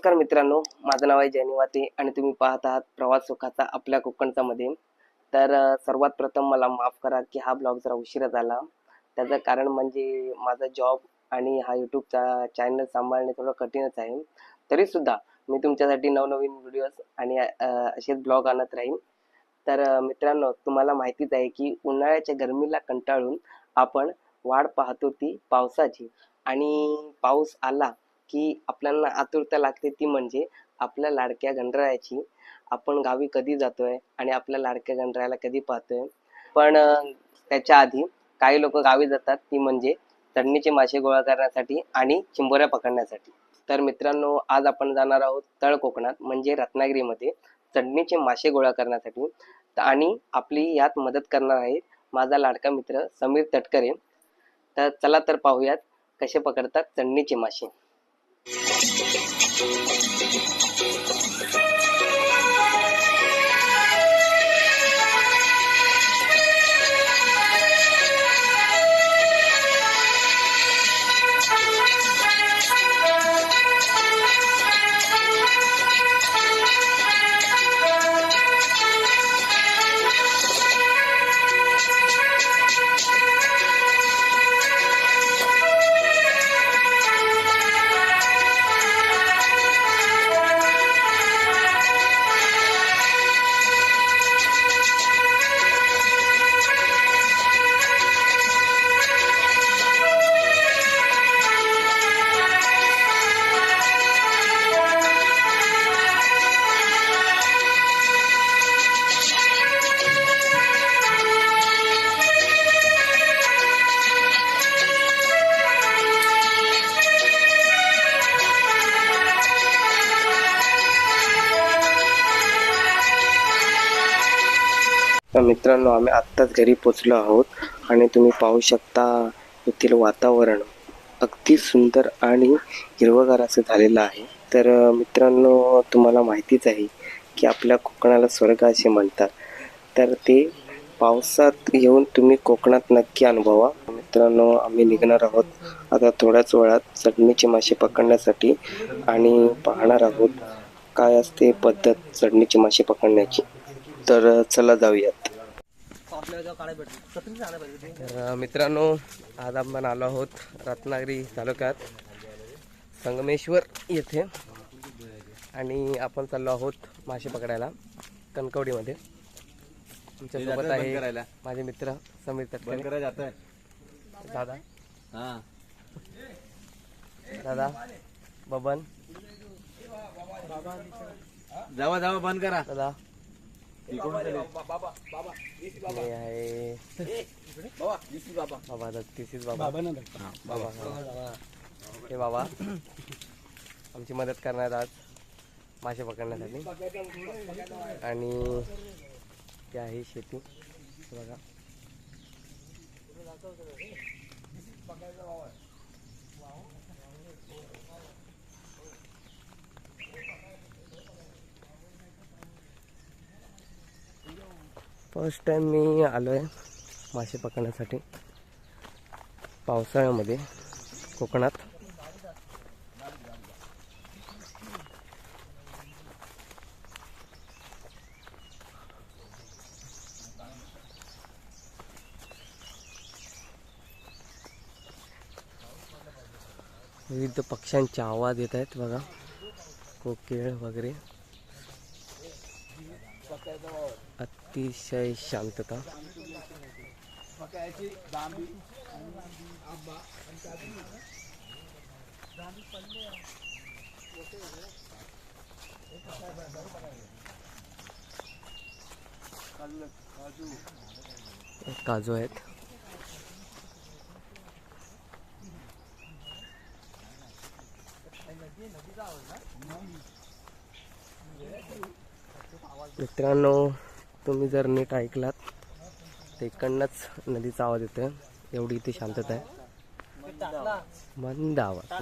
नमस्कार मित्रांनो माझं नाव आहे जैनिवाते आणि तुम्ही पाहत आहात प्रवास सुखाचा आपल्या कोकणचा मध्ये तर सर्वात प्रथम मला माफ करा की हा ब्लॉग जरा उशिरा झाला. त्याचं कारण म्हणजे माझा जॉब आणि हा यूट्यूबचा चॅनल सांभाळणे थोडं कठीणच आहे. तरीसुद्धा मी तुमच्यासाठी नवनवीन व्हिडिओज आणि असेच ब्लॉग आणत राहीन. तर मित्रांनो तुम्हाला माहितीच आहे की उन्हाळ्याच्या गरमीला कंटाळून आपण वाढ पाहतो ती पावसाची. आणि पाऊस आला की आपल्याला आतुरता लागते ती म्हणजे आपल्या लाडक्या गणरायाची. आपण गावी कधी जातोय आणि आपल्या लाडक्या गणरायाला कधी पाहतोय. पण त्याच्या आधी काही लोक गावी जातात ती म्हणजे चढणीचे मासे गोळा करण्यासाठी आणि चिंबोऱ्या पकडण्यासाठी. तर मित्रांनो आज आपण जाणार आहोत तळ कोकणात म्हणजे रत्नागिरीमध्ये चढणीचे मासे गोळा करण्यासाठी. आणि आपली यात मदत करणार आहेत माझा लाडका मित्र समीर तटकरे. तर चला तर पाहूयात कसे पकडतात चढणीचे मासे. フフフフ。तर मित्रांनो आम्ही आत्ताच घरी पोचलो आहोत आणि तुम्ही पाहू शकता येथील वातावरण अगदी सुंदर आणि हिरवगार असं झालेलं आहे. तर मित्रांनो तुम्हाला माहितीच आहे की आपल्या कोकणाला स्वर्ग असे म्हणतात. तर ते पावसात येऊन तुम्ही कोकणात नक्की अनुभवा. मित्रांनो आम्ही निघणार आहोत आता थोड्याच वेळात चढणीचे मासे पकडण्यासाठी आणि पाहणार आहोत काय असते पद्धत चढणीचे मासे पकडण्याची. तर चला जाऊयात. तर मित्रांनो आज आपण आलो आहोत रत्नागिरी तालुक्यात संगमेश्वर येथे. आणि आपण चाललो आहोत मासे पकडायला कणकवडीमध्ये. आमच्यासोबत आहे माझे मित्र समीर तटकरे. जाता है दादा. हाँ. दादा बबन. जावा जावा बंद करा. दादा. आहे बाबा दत्तीसीच बाबा हा, बाबा हे बाबा आमची मदत करणार आज. मासे पकडण्यासाठी. आणि ते आहे शेती. हे बघा. फर्स्ट टाइम मी आलो आहे मासे पकडण्यासाठी. पावसाळ्यामध्ये कोकणात. विविध पक्ष्यांचे आवाज येत आहेत बघा. कोकिळ वगैरे. अतिशय शांतता. काजू आहेत. मित्रांनो तुम्ही जर नीट ऐकलात तर इकडनंच नदीचा आवाज येतोय. एवढी इथे शांतता आहे. मंद आवाज.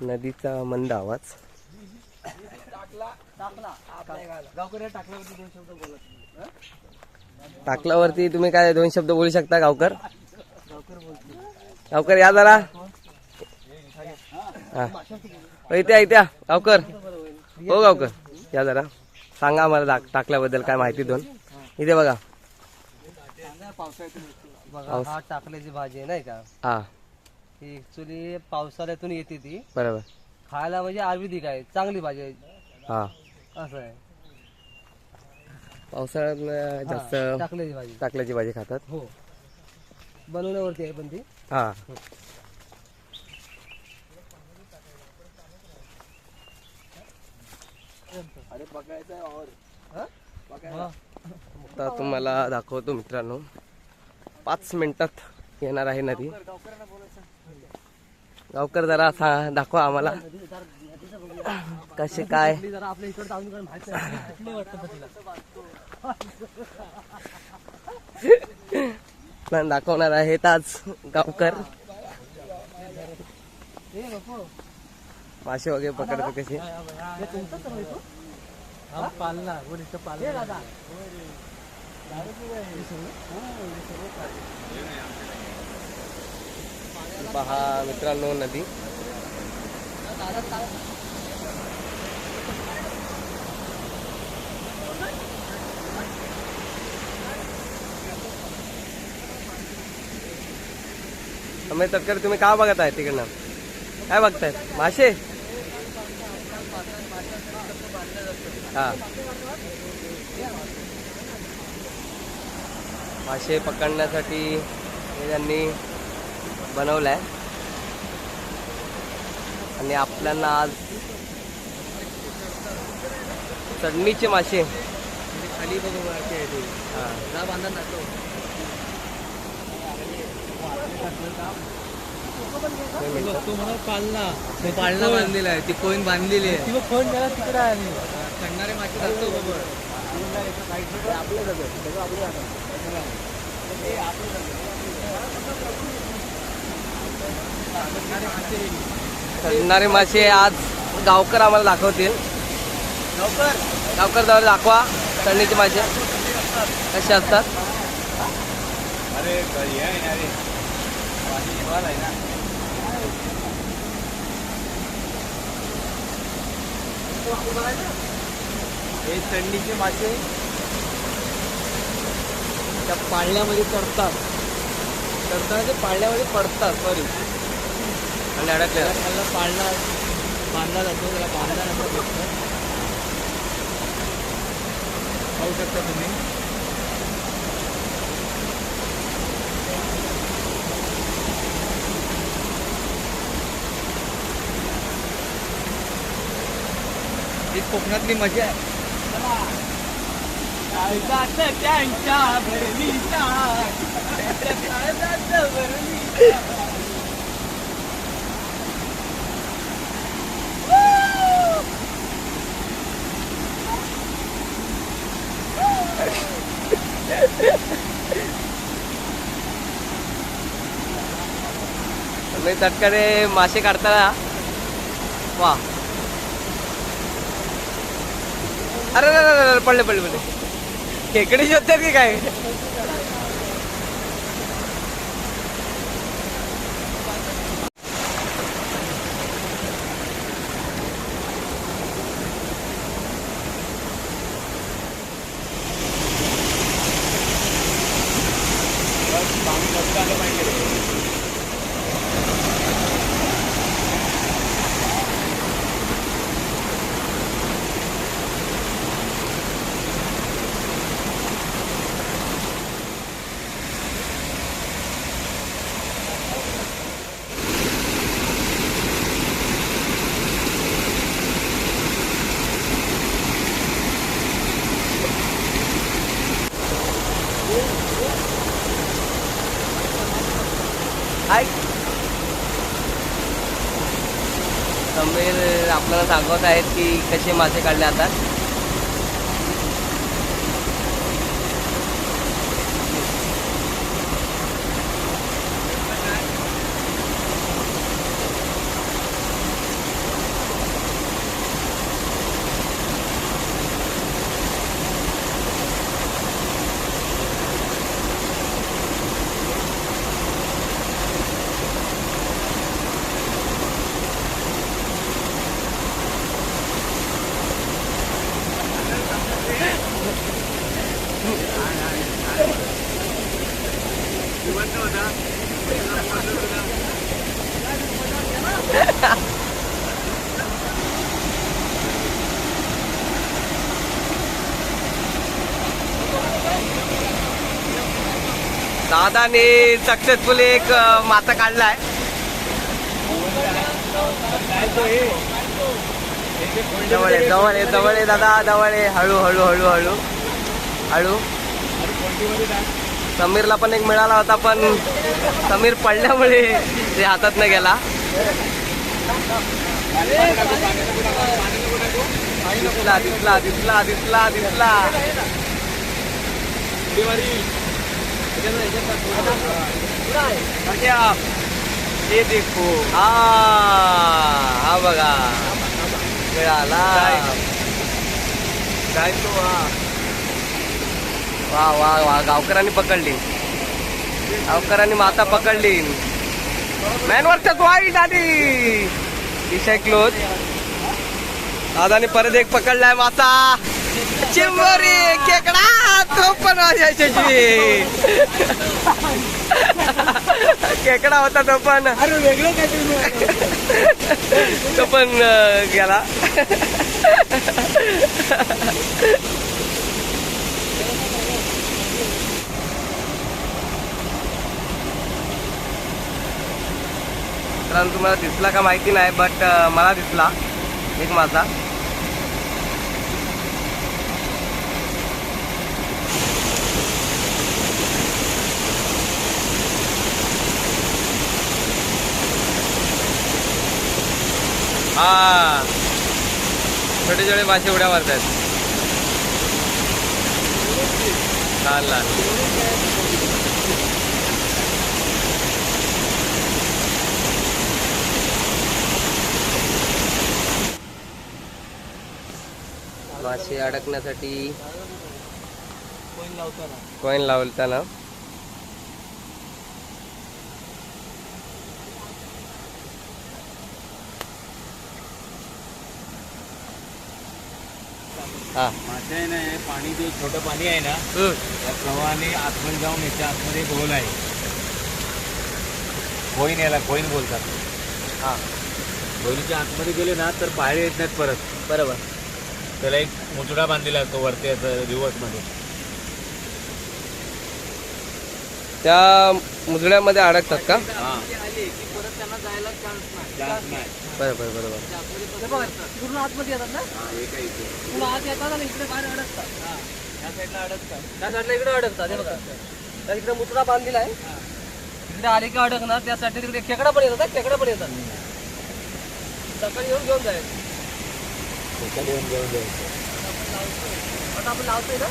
नदीचा मंद आवाज. टाकल्यावरती तुम्ही काय दोन शब्द बोलू शकता गावकर? गावकर या जरा. हा. इथे गावकर. हो गावकर. या जरा. सांगा आम्हाला टाक- टाकल्याबद्दल काय माहिती दोन. इथे बघा. बघा हा टाकल्याची भाजी आहे नाही का? हा. ही ऍक्च्युली पावसाळ्यातून येते ती. बरोबर. खायला म्हणजे आयुर्वेदिक आहे चांगली भाजी आहे. हा. असं आहे. पावसाळ्यात जास्त हा, टाकल्याची भाजी. टाकल्याची भाजी खातात. हो. बनवण्यावरती आहे पण ती. हा हा? हा. आता तुम्हाला दाखवतो मित्रांनो. पाच मिनिटात येणार आहे नदी. गावकर जरा सा- दाखवा आम्हाला. कसे काय? दाखवणार आहेत आज गावकर. मासे वगैरे पकडतो कसे. हे तुमचंच आहे तो? हा, पालना वरिष्ठ पालना दादा. पहा मित्रांनो नदी. तटकरे तुम्ही काय बघत आहे तिकडनं? काय बघतायत? मासे? हा. मासे पकडण्यासाठी हे त्यांनी बनवलाय. आणि आपल्याला आज चढणीचे मासे. खाली बघू माहिती आहे हा. बांधा. तो. मला पालना. पाळणा बांधलेला आहे. ती कोईन बांधलेली आहे? ती फोन केला तिकडे आली चढणारे मासे टाकतो बरोबर. मासे आज गावकर आम्हाला दाखवतील. गावकर? जवळ दाखवा चढणीचे मासे कसे असतात? अरे हे ना हे चढणीचे मासे त्या पाळण्यामध्ये चढतात. चढताना ते पाळण्यामध्ये पडतात सॉरी आणि अडकले त्याला पाळणा बांधला जातो त्याला बांधल्यानंतर भेटतं पाहू शकता तुम्ही. ही कोकणातली मजा आहे. मी तटकडे मासे काढताना. वा. अरे, पडले पडले पडले. खेकडे शोधतात की काय हाय समीर सांगत आहेत की कसे मासे काढले आता. दादाने सक्सेसफुली एक माता काढला आहे जवळ आहे जवळ आहे जवळ आहे दादा जवळ आहे हळू हळू हळू हळू. हळू. समीरला पण एक मिळाला होता पण समीर पडल्यामुळे ते हातात न गेला. दिसला दिसला दिसला दिसला दिसला. हे देखो. हा हा बघा. मिळाला. काय तो हा. वा वा वा. गावकऱ्यांनी पकडली. गावकऱ्यांनी माता पकडली. मॅन वर्षात वाईट आधी विषय क्लोज दादाने परत एक पकडलाय माता. चिंबोरी खेकडा तो पण वाजायची खेकडा होता तो पण तो पण गेला. मित्रांनो तुम्हाला दिसला का माहिती नाही बट मला दिसला. एक माझा. हा. छोटे छोटे मासे उड्या मारतात लहान लहान मासे अडकण्यासाठी कॉईन लावताना. हा. मासे आहे ना हे पाणी जे छोटं पाणी आहे ना त्या प्रवाहाने आतमध्ये जाऊन याच्या आतमध्ये एक होल आहे. कोईन याला कोईन बोलतात. हा. कोईनच्या आतमध्ये गेले ना तर बाहेर येत नाहीत परत. बरोबर. त्याला एक मुचडा बांधलेला असतो वरती असं रिव्हर्समध्ये त्या मुजड्यामध्ये अडकतात का? हा. आले की परत त्यांना जायला चान्स नाही. बरोबर बरोबर हे बघा, पूर्ण आतमध्ये येतात ना. पूर्ण आत येतात आणि इकडे बाहेर अडकतात. या साईडला अडकतात. त्या साईडला इकडे अडकतात हे बघा. त्या इकडे मुतडा बांधलेला आहे. इकडे आले की अडकणार त्यासाठी तिकडे खेकडा पण येतात खेकडा पण येतात. सकाळी येऊन घेऊन जायचं त्याच्यात येऊन घेऊन जायचं. आता आपण लावतोय ना?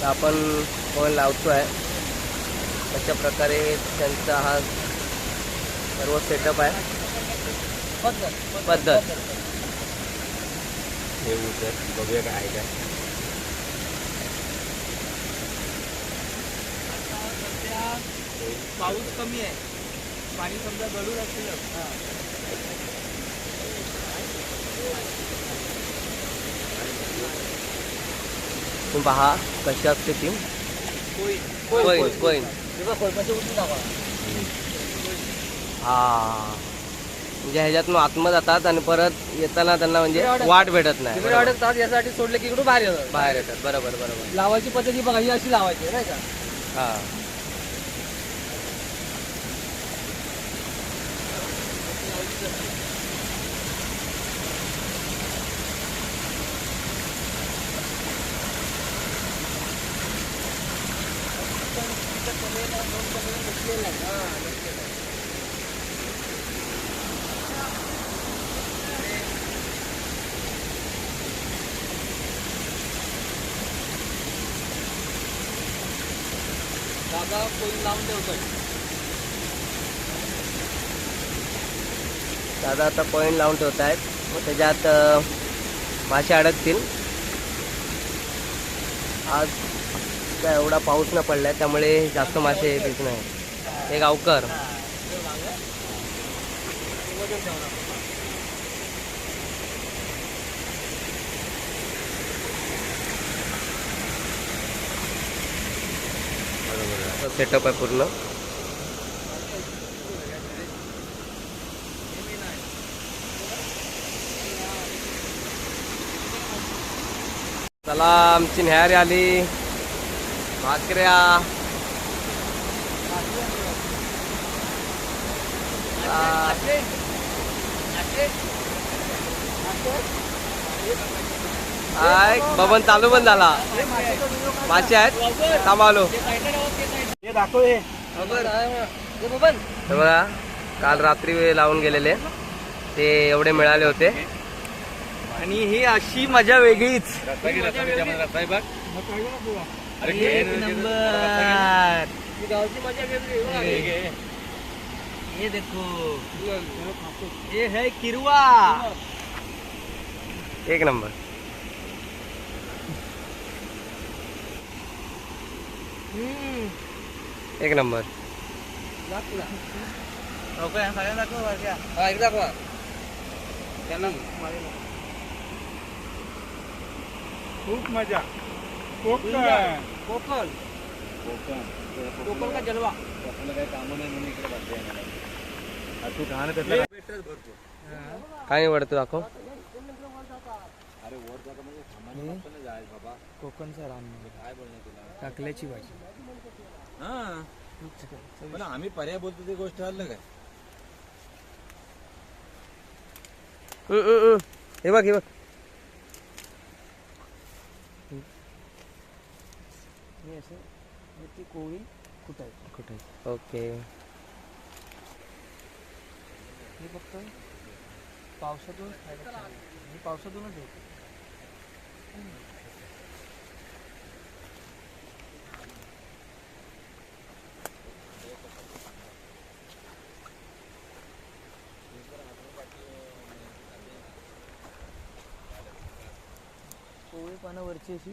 तर आपण कॉईन लावतोय. अशा प्रकारे त्यांचा हा सर्व सेटअप आहे. पद्धत. हे उतर बघूया काय आहे काय. पाऊस कमी आहे. पाणी समजा गळून असेल. तुम्ही पहा कशी असते ती. कोईन कोईन हा. म्हणजे ह्याच्यातून आत्म जातात आणि परत येताना त्यांना म्हणजे वाट भेटत नाही. तिकडे अडकतात? यासाठी सोडले की इकडून बाहेर येतात? बाहेर येतात. बरोबर बरोबर. लावायची पद्धती बघा ही अशी लावायची नाही का? हा. जागा कोणी लावून ठेवतोय? दादा आता कॉईन लावून ठेवत आहेत मग त्याच्यात मासे अडकतील. आज काय एवढा पाऊस न पडलाय त्यामुळे जास्त मासे येतच नाही हे गावकर सेटअप आहे पूर्ण. चला आमची न्यारी आली. भाकऱ्या. आ... हाय बबन चालू पण झाला. मासे आहेत. थांबालो हे हे. हे हे बघा काल रात्री लावून गेलेले. ते एवढे मिळाले होते. आणि ही अशी मजा वेगळीच. ही. ये देखो. ये है किरवा. एक नंबर. एक नंबर. हा खूप मज़ा। कोकण। कोकण। कोकण। कोकण का जलवा। आपल्याला काही कामं नाही म्हणून इकडे बसले तू घाण त्यातला पेट्रोल भरतो काय निवडतो दाखव अरे वर जागा म्हणजे सामान्य माणसाने जायचं बाबा। कोकणचा राम काय बोलणार तुला टाकल्याची भाजी। हा. पण आम्ही पर्याय बोलतो ती गोष्ट आलं काय? हम्म, हम्म, हम्म. हे बघ हे बघ. हे असं हे ती कोळी कुठायची कुठे ओके. हे फक्त पावसातून खायला छान. हे पावसातूनच येते. మనవరు చేసి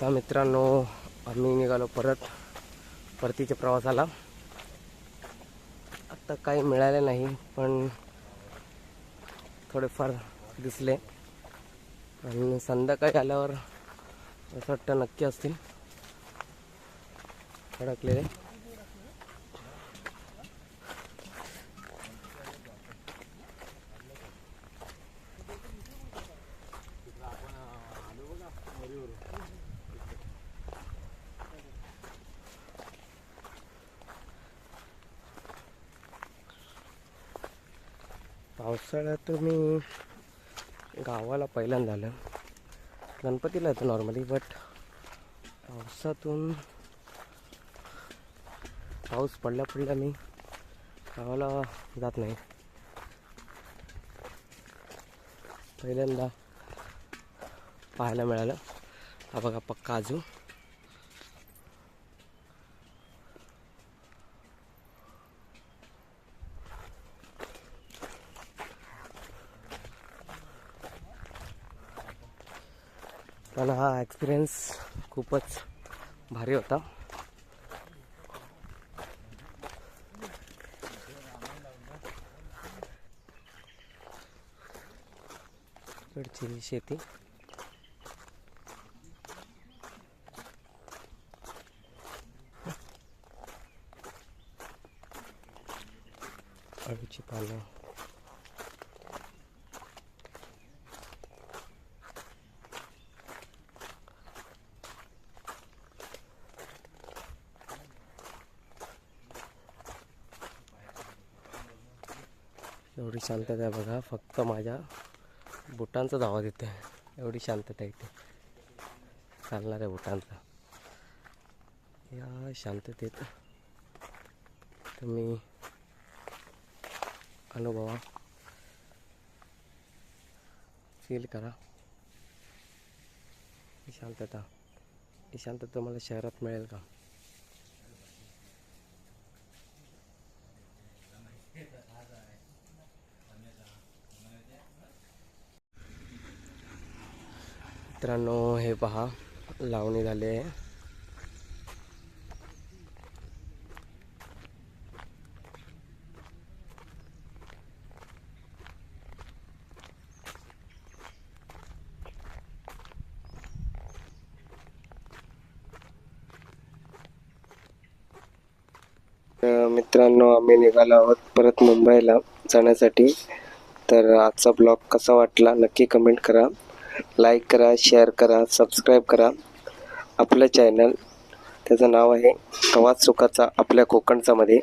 तर मित्रांनो आम्ही निघालो परत परतीच्या प्रवासाला. आत्ता काही मिळाले नाही पण थोडेफार दिसले. आणि संध्याकाळी आल्यावर असं वाटतं नक्की असतील. अडकलेले पावसाळ्यात मी गावाला पहिल्यांदा आलं. गणपतीला येतो नॉर्मली बट पावसातून पाऊस पडल्या पडल्या मी गावाला जात नाही. पहिल्यांदा पाहायला मिळालं. हा बघा पक्का अजून. पण हा एक्सपिरियन्स खूपच भारी होता. इकडची शेती. अळूची पानं. एवढी शांतता आहे बघा. फक्त माझ्या बुटांचाच आवाज येते एवढी शांतता इथे. चालणाऱ्या बुटांचा. या शांततेत तुम्ही अनुभवा. फील करा. ही शांतता. ही शांतता तुम्हाला शहरात मिळेल का? मित्रांनो हे पहा लावणी झाली आहे. तर मित्रांनो आम्ही निघालो आहोत परत मुंबईला जाण्यासाठी. तर आजचा ब्लॉग कसा वाटला नक्की कमेंट करा. लाईक करा शेअर करा सबस्क्राईब करा. आपलं चॅनल त्याचं नाव आहे आवाज सुखाचा आपल्या कोकणचामध्ये